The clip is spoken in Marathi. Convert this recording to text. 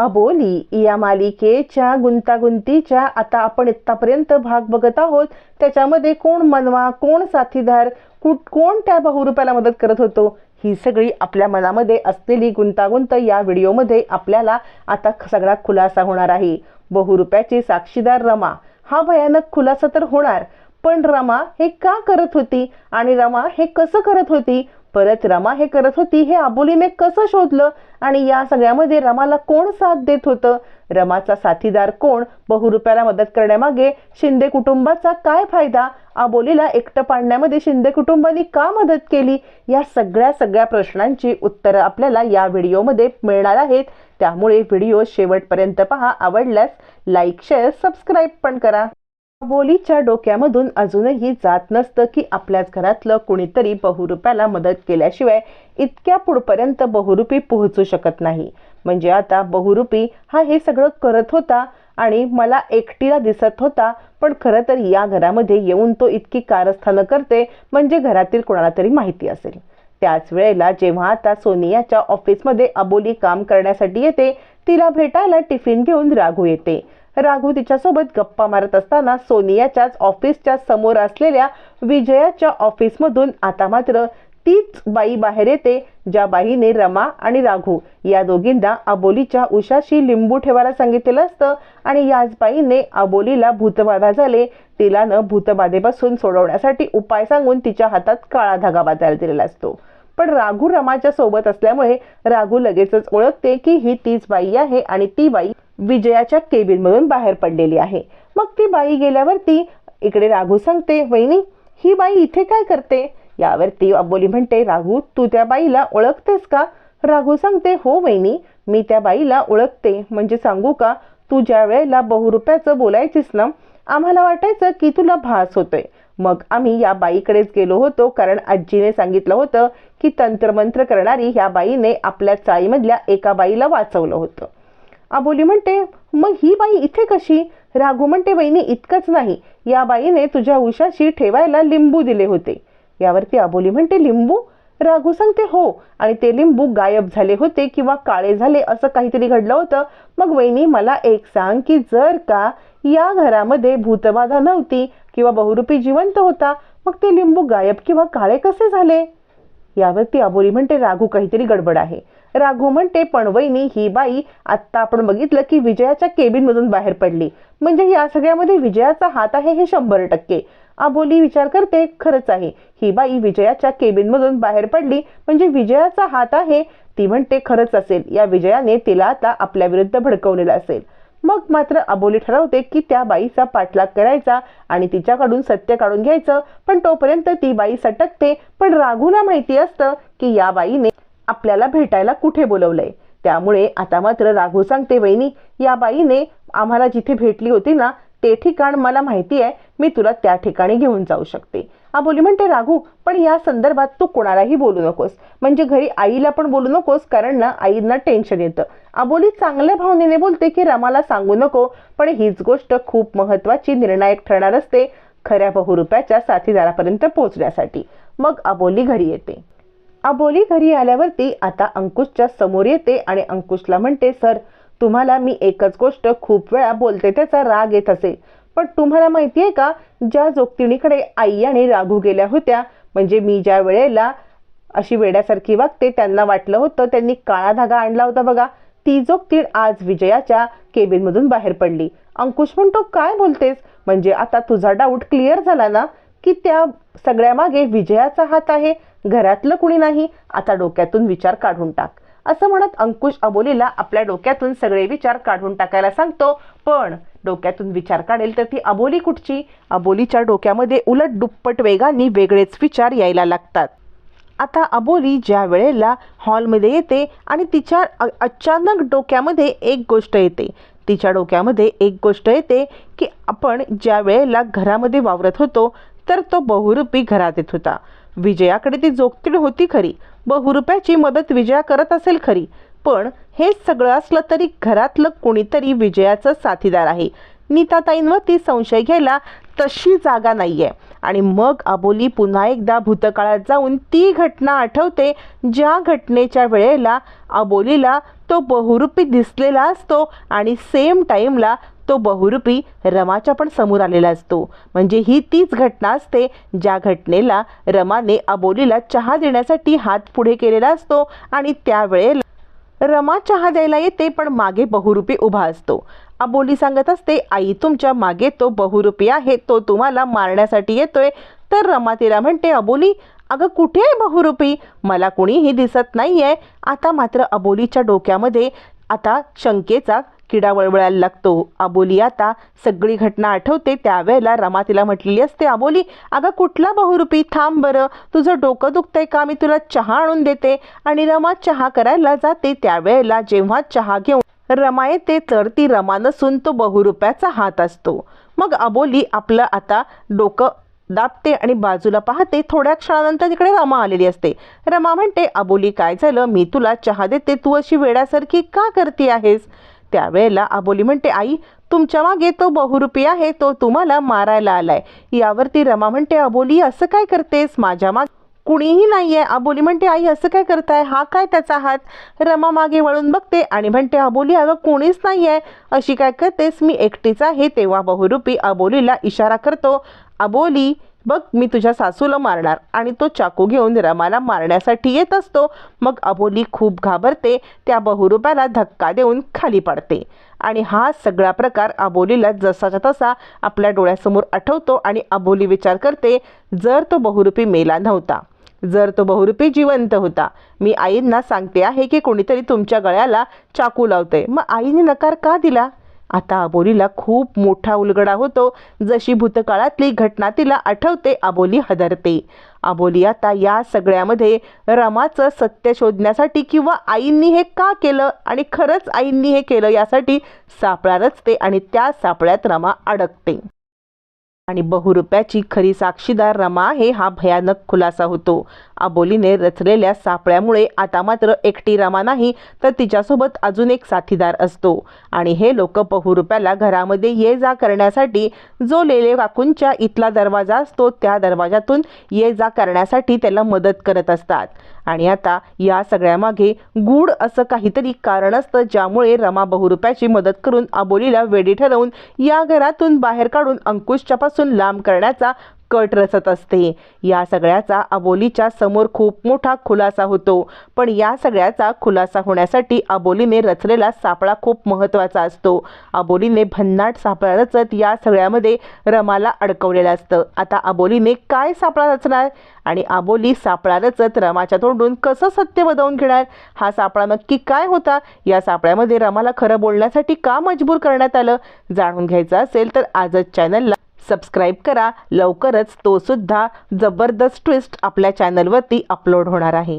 अबोली या मालिकेच्या गुंतागुंतीच्या आता आपण इत्तापर्यंत भाग बघत आहोत. त्याच्यामध्ये कोण मनवा कोण साथीदार कुठ कोण त्या बहुरूपाला मदत करत होतो? ही सगळी आपल्या मनामध्ये असलेली गुंतागुंत या व्हिडिओमध्ये आपल्याला आता सगळा खुलासा होणार आहे. बहुरूप्याची साक्षीदार रमा. हा भयानक खुलासा तर होणार पण रमा हे का करत होती? आणि रमा हे कसं करत होती? परत रमा हे करत होती हे आबोलीने कसं शोधलं? आणि या सगळ्यामध्ये रमाला कोण साथ देत होतं? रमाचा साथीदार कोण? बहुरुप्याला मदत करण्यामागे शिंदे कुटुंबाचा काय फायदा? आबोलीला एकटं पाडण्यामध्ये शिंदे कुटुंबाने का मदत केली? या सगळ्या सगळ्या प्रश्नांची उत्तरं आपल्याला या व्हिडिओमध्ये मिळणार आहेत. त्यामुळे व्हिडिओ शेवटपर्यंत पहा. आवडल्यास लाईक शेअर सबस्क्राईब पण करा. बोलीच्या डोक्यामधून अजूनही जात नसतं की आपल्याच घरातलं कुणीतरी बहुरूप्याला मदत केल्याशिवाय इतक्या पुढपर्यंत बहुरूपी पोहोचू शकत नाही. म्हणजे आता बहुरूपी हा हे सगळं करत होता आणि मला एकटीला दिसत होता पण खरं तर या घरामध्ये येऊन तो इतकी कारस्थानं करते म्हणजे घरातील कोणाला तरी माहिती असेल. त्याच वेळेला जेव्हा आता सोनियाच्या ऑफिसमध्ये अबोली काम करण्यासाठी येते तिला भेटायला टिफिन घेऊन राघू येते. राघू तिच्यासोबत गप्पा मारत असताना सोनियाच्याच ऑफिसच्या समोर असलेल्या विजयाच्या ऑफिसमधून आता मात्र तीच बाई बाहेर येते ज्या बाईने रमा आणि राघू या दोघींना अबोलीच्या उशाशी लिंबू ठेवायला सांगितलेलं असतं आणि याच बाईने अबोलीला भूतबाधा झाले. तिला न भूतबाधेपासून सोडवण्यासाठी उपाय सांगून तिच्या हातात काळा धागा बांधायला दिलेला असतो. पण राघू रमाच्या सोबत असल्यामुळे राघू लगेचच ओळखते की ही तीच बाई आहे आणि ती बाई विजयाच्या केबिन मधून बाहेर पडलेली आहे. मग ती बाई गेल्यावरती इकडे राघू सांगते वहिनी ही बाई इथे काय करते? यावरती अबोली म्हणते राघू तू त्या बाईला ओळखतेस का? राघू सांगते हो वहिनी मी त्या बाईला ओळखते. म्हणजे सांगू का तू ज्या वेळेला बहुरुप्याचं बोलायचीस ना आम्हाला वाटायचं की तुला भास होतोय. मग आम्ही या बाईकडेच गेलो होतो कारण आजीने सांगितलं होतं की तंत्रमंत्र करणारी ह्या बाईने आपल्या चाळीमधल्या एका बाईला वाचवलं होतं. आबोली म्हणते मग ही बाई इथे कशी? राघू म्हणते बहिणी इतकंच नाही. या बाईने तुझ्या उशाशी ठेवायला लिंबू दिले होते. यावरती आबोली म्हणते लिंबू? राघू सांगते हो आणि ते लिंबू गायब झाले होते किंवा काळे झाले असं काहीतरी घडलं होतं. मग वहिनी मला एक सांग की जर का या घरामध्ये भूतबाधा नव्हती किंवा बहुरूपी जिवंत होता मग ते लिंबू गायब किंवा काळे कसे झाले? यावरती अबोली म्हणते राघू काहीतरी गडबड आहे. राघू म्हणते पणवईनी ही बाई आत्ता आपण बघितलं की विजयाच्या केबिन मधून बाहेर पडली. म्हणजे या सगळ्यामध्ये विजयाचा हात आहे हे शंभर टक्के. आबोली विचार करते खरंच आहे. ही बाई विजयाच्या केबिन मधून बाहेर पडली म्हणजे विजयाचा हात आहे. ती म्हणते खरंच असेल. या विजयाने तिला आता आपल्या विरुद्ध भडकवलेलं असेल. मग मात्र अबोली ठरवते की त्या बाईचा पाठलाग करायचा आणि तिच्याकडून सत्य काढून घ्यायचं. पण तोपर्यंत ती बाई सटकते. पण राघूला माहिती असतं की या बाईने आपल्याला भेटायला कुठे बोलवलंय. त्यामुळे आता मात्र राघू सांगते वहिनी या बाईने आम्हाला जिथे भेटली होती ना ते ठिकाण मला माहिती आहे. मी तुला त्या ठिकाणी घेऊन जाऊ शकते. आबोली म्हणते राघू पण या संदर्भात तू कोणालाही बोलू नकोस. म्हणजे घरी आईला पण बोलू नकोस कारण ना आईंना टेन्शन येतं. आबोली चांगल्या भावनेने बोलते की रमाला सांगू नको पण हीच गोष्ट खूप महत्वाची निर्णायक ठरणार असते खऱ्या बहुरुप्याच्या साथीदारापर्यंत पोहोचण्यासाठी. मग अबोली घरी येते. अबोली घरी आल्यावरती आता अंकुशच्या समोर येते आणि अंकुशला म्हणते सर तुम्हाला मी एकच गोष्ट खूप वेळा बोलते त्याचा राग येत असेल पण तुम्हाला माहिती आहे का ज्या जोगतिणीकडे आई आणि राघू गेल्या होत्या म्हणजे मी ज्या वेळेला अशी वेड्यासारखी वागते त्यांना वाटलं होतं त्यांनी काळा धागा आणला होता बघा. ती जोगतीण आज विजयाच्या केबिनमधून बाहेर पडली. अंकुश म्हणतो काय बोलतेस? म्हणजे आता तुझा डाऊट क्लिअर झाला ना की त्या सगळ्या मागे विजयाचा हात आहे घरातलं कुणी नाही आता डोक्यातून विचार काढून टाक. असं म्हणत अंकुश अबोलीला आपल्या डोक्यातून सगळे विचार काढून टाकायला सांगतो पण डोक्यातून विचार काढेल तर ती अबोली कुठची? अबोलीच्या डोक्यामध्ये उलट दुप्पट वेगाने वेगळेच विचार यायला लागतात. आता अबोली ज्या वेळेला हॉलमध्ये येते आणि तिच्या अचानक डोक्यामध्ये एक गोष्ट येते. तिच्या डोक्यामध्ये एक गोष्ट येते की आपण ज्या वेळेला घरामध्ये वावरत होतो तर तो बहुरूपी घरात येत होता. विजयाकडे ती जोगतीड होती खरी. बहुरूप्याची मदत विजया करत असेल खरी. पण हे सगळं असलं तरी घरातलं कोणीतरी विजयाचं साथीदार आहे. नीताताईंवरती संशय घ्यायला तशी जागा नाहीये. आणि मग अबोली पुन्हा एकदा भूतकाळात जाऊन ती घटना आठवते. ज्या घटनेच्या वेळेला अबोलीला तो बहुरूपी दिसलेला असतो आणि सेम टाईमला तो बहुरूपी रमाच्या पण समोर आलेला असतो. म्हणजे ही तीच घटना असते ज्या घटनेला रमाने अबोलीला चहा देण्यासाठी हात पुढे केलेला असतो आणि त्यावेळेला रमा चहा द्यायला येते पण मागे बहुरूपी उभा असतो. अबोली सांगत असते आई तुमच्या मागे तो बहुरूपी आहे तो तुम्हाला मारण्यासाठी येतोय. तर रमा तिला म्हणते अबोली अगं कुठे आहे बहुरूपी मला कुणीही दिसत नाही आहे आता मात्र अबोलीच्या डोक्यामध्ये आता शंकेचा किडा वळवळायला लागतो. अबोली आता सगळी घटना आठवते. त्यावेळेला रमा तिला म्हटलेली असते अबोली अगं कुठला बहुरूपी? थांब बरं. तुझं डोकं दुखतंय का? मी तुला चहा आणून देते. आणि रमा चहा करायला जाते. त्यावेळेला जेव्हा चहा घेऊन रमा येते तर ती रमा नसून तो बहुरूप्याचा हात असतो. मग अबोली आपलं आता डोकं दाबते आणि बाजूला पाहते. थोड्या क्षणानंतर तिकडे रमा आलेली असते. रमा म्हणते अबोली काय झालं? मी तुला चहा देते. तू अशी वेड्यासारखी का करते आहेस? त्यावेळेला अबोली म्हणते आई तुमच्या मागे तो बहुरूपी आहे तो तुम्हाला मारायला आलाय. यावरती रमा म्हणते अबोली असं काय करतेस? माझ्या माग कुणीही नाही आहे अबोली म्हणते आई असं काय करताय? हा काय त्याचा हात? रमा मागे वळून बघते आणि म्हणते अबोली अगं कोणीच नाही आहे अशी काय करतेस? मी एकटीच आहे. तेव्हा बहुरूपी अबोलीला इशारा करतो अबोली बघ मी तुझ्या सासूला मारणार आणि तो चाकू घेऊन रमाला मारण्यासाठी येत असतो. मग अबोली खूप घाबरते. त्या बहुरूपाला धक्का देऊन खाली पडते. आणि हा सगळा प्रकार अबोलीला जसाच्या तसा आपल्या डोळ्यासमोर आठवतो आणि अबोली विचार करते जर तो बहुरूपी मेला नव्हता जर तो बहुरूपी जिवंत होता मी आईंना सांगते आहे की कोणीतरी तुमच्या गळ्याला चाकू लावते मग आईने नकार का दिला? आता अबोलीला खूप मोठा उलगडा होतो. जशी भूतकाळातली घटना तिला आठवते अबोली हदरते. अबोली आता या सगळ्यामध्ये रमाचं सत्य शोधण्यासाठी किंवा आईंनी हे का केलं आणि खरंच आईंनी हे केलं यासाठी सापळा रचते आणि त्या सापळ्यात रमा अडकते. आणि बहुरुप्याची खरी साक्षीदार रमा आहे हा भयानक खुलासा होतो. अबोलीने रचलेल्या सापळ्यामुळे आता मात्र एकटी रमा नाही तर तिच्यासोबत अजून एक साथीदार असतो. आणि हे लोक बहुरुप्याला घरामध्ये ये जा करण्यासाठी जो लेले काकूंच्या इथला दरवाजा असतो त्या दरवाजातून ये जा करण्यासाठी त्याला मदत करत असतात. आणि आता या सगळ्यामागे गूढ असं काहीतरी कारण असतं ज्यामुळे रमा बहुरुप्याची मदत करून अबोलीला वेडी ठरवून या घरातून बाहेर काढून अंकुशच्यापासून लांब करण्याचा कट रचत असते. या सगळ्याचा अबोलीच्या समोर खूप मोठा खुलासा होतो. पण या सगळ्याचा खुलासा होण्यासाठी अबोलीने रचलेला सापळा खूप महत्त्वाचा असतो. अबोलीने भन्नाट सापळा रचत या सगळ्यामध्ये रमाला अडकवलेलं असतं. आता अबोलीने काय सापळा रचणार? आणि अबोली सापळा रचत रमाच्या तोंडून कसं सत्य बदवून घेणार? हा सापळा नक्की काय होता? या सापळ्यामध्ये रमाला खरं बोलण्यासाठी का मजबूर करण्यात आलं? जाणून घ्यायचं असेल तर आजच चॅनलला सबस्क्राईब करा. लवकरच तो सुद्धा जबरदस्त ट्विस्ट आपल्या चॅनलवरती अपलोड होणार आहे.